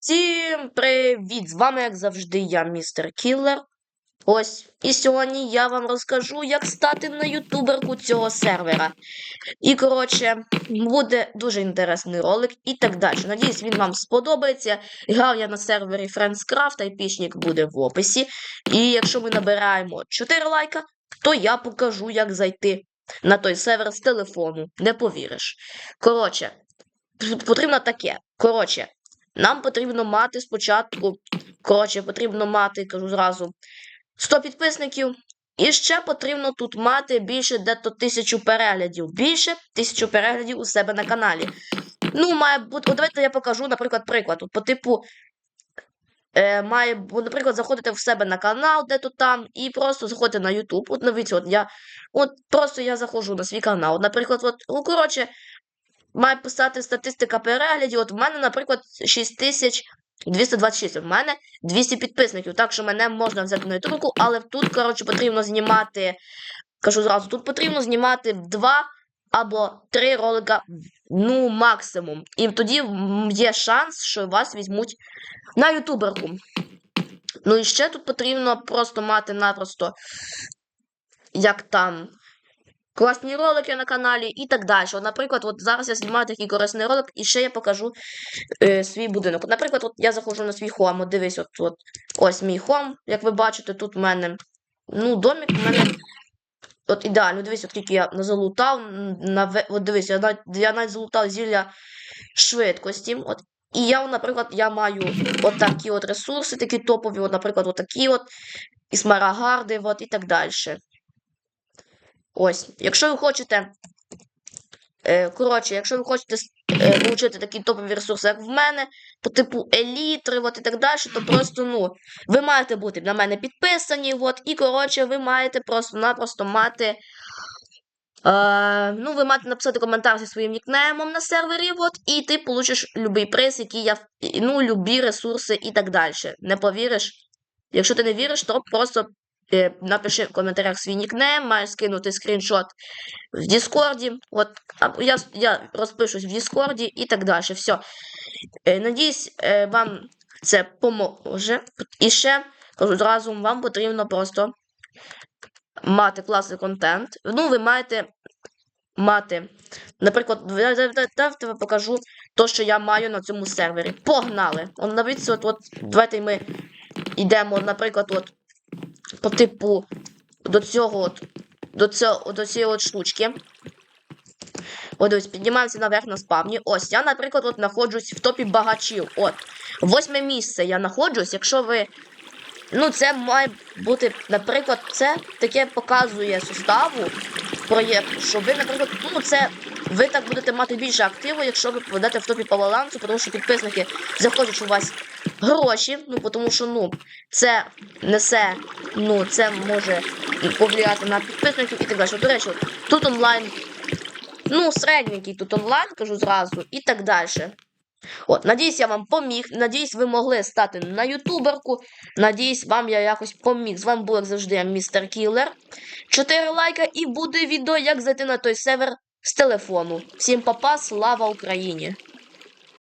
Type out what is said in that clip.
Всім привіт! З вами, як завжди, я, містер Кіллер. Ось, і сьогодні я вам розкажу, як стати на ютуберку цього сервера. І, коротше, буде дуже інтересний ролик і так далі. Надіюсь, він вам сподобається. Грав я на сервері Friendscraft, айпішник буде в описі. І якщо ми набираємо 4 лайка, то я покажу, як зайти на той сервер з телефону. Не повіриш. Коротше, потрібно таке. Коротше. Нам потрібно мати спочатку, коротше, потрібно мати, кажу зразу, 100 підписників. І ще потрібно тут мати більше дето тисячу переглядів. Більше тисячу переглядів у себе на каналі. Ну, має бути. От давайте я покажу, наприклад, приклад. От по типу. Е, має, наприклад, заходите в себе на канал, де то там, і просто заходите на YouTube. От дивіться, от я. От просто я заходжу на свій канал. Наприклад, от, ну, коротше, має писати статистика переглядів. От в мене, наприклад, 6226. От в мене 200 підписників. Так що мене можна взяти на ютубку, але тут, коротше, потрібно знімати. Кажу зразу, тут потрібно знімати два або три ролика, ну, максимум. І тоді є шанс, що вас візьмуть на ютуберку. Ну і ще тут потрібно просто мати напросто, як там, класні ролики на каналі і так далі. Наприклад, от зараз я знімаю такий корисний ролик, і ще я покажу е, свій будинок. Наприклад, от я заходжу на свій хом, от дивись, от, от ось мій хом, як ви бачите, тут в мене ну, домик, в мене. От ідеально, дивись, от скільки я залутав. На, от дивись, я навіть, я навіть залутав зілля швидкості. От. І я, наприклад, я маю от такі от ресурси, такі топові, от, наприклад, от такі от, і смарагарди, от, і так далі. Ось, якщо ви хочете. Е, коротше, якщо ви хочете е, отримати такі топові ресурси, як в мене, по типу елітри, от і так далі, то просто, ну, ви маєте бути на мене підписані, от, і, коротше, ви маєте просто-напросто мати. Е, ну, ви маєте написати коментар зі своїм нікнеймом на сервері, от, і ти получиш будь-який приз, який я, ну, любі ресурси і так далі. Не повіриш? Якщо ти не віриш, то просто напиши в коментарях свій нікнейм, маєш скинути скріншот в Діскорді. От, я, я розпишусь в Діскорді і так далі. Все. Е, надіюсь, е, вам це поможе. І ще зразу, вам потрібно просто мати класний контент. Ну, ви маєте мати. Наприклад, давайте я покажу те, що я маю на цьому сервері. Погнали! От, навіть, от, от, давайте ми йдемо, наприклад, от, по типу до цього от, до, цього, до цієї от штучки. От ось, піднімаємося наверх на спавні. Ось, я, наприклад, от знаходжусь в топі багачів. От. Восьме місце я знаходжусь. Якщо ви. Ну, це має бути, наприклад, це таке показує суставу проєкту, що ви, наприклад, ну це ви так будете мати більше активу, якщо ви попадете в топі по балансу, тому що підписники захочуть у вас гроші, ну тому що ну це несе, ну це може повлияти на підписників і так далі. До речі, тут онлайн, ну середненький тут онлайн, кажу зразу, і так далі. От, надіюсь, я вам поміг. Надіюсь, ви могли стати на ютуберку. Надіюсь, вам я якось поміг. З вами був, як завжди, містер Кілер. 4 лайка і буде відео, як зайти на той сервер з телефону. Всім папа, слава Україні!